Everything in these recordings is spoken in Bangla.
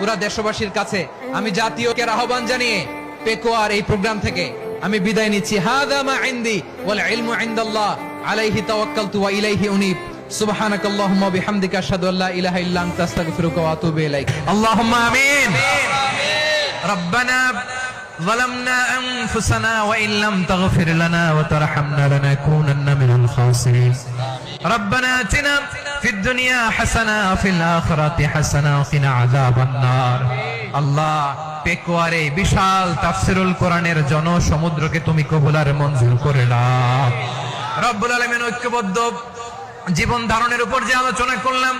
পুরা দেশবাসীর কাছে আমি জাতীয়কে আহ্বান জানিয়ে পেকোয়ার এই প্রোগ্রাম থেকে আমি বিদায় নিচ্ছি হাদা মা ইনদি ওয়াল ইলমু ইনদাল্লাহ আলাইহি তাওয়াক্কালতু ওয়া ইলাইহি উনীব سبحانك اللهم وبحمدك اشهد ان لا اله الا انت استغفرك واتوب اليك اللهم امين ربنا ظلمنا انفسنا وان لم تغفر لنا وترحمنا لنكونن من الخاسرين ربنا اتنا في الدنيا حسنه وفي الاخره حسنه وقنا عذاب النار আল্লাহ পেকুয়ারে বিশাল তাফসিরুল কোরআনের জনসমুদ্রকে তুমি কবুলার মঞ্জুর করে নাও রব্বুল আলামিন ঐক্যবদ্ধ জীবন ধারণের উপর যে আলোচনা করলাম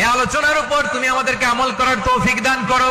এই আলোচনার উপর তুমি আমাদেরকে আমল করার তৌফিক দান করো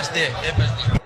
এই পাশ দিয়ে এই পাশ দিয়ে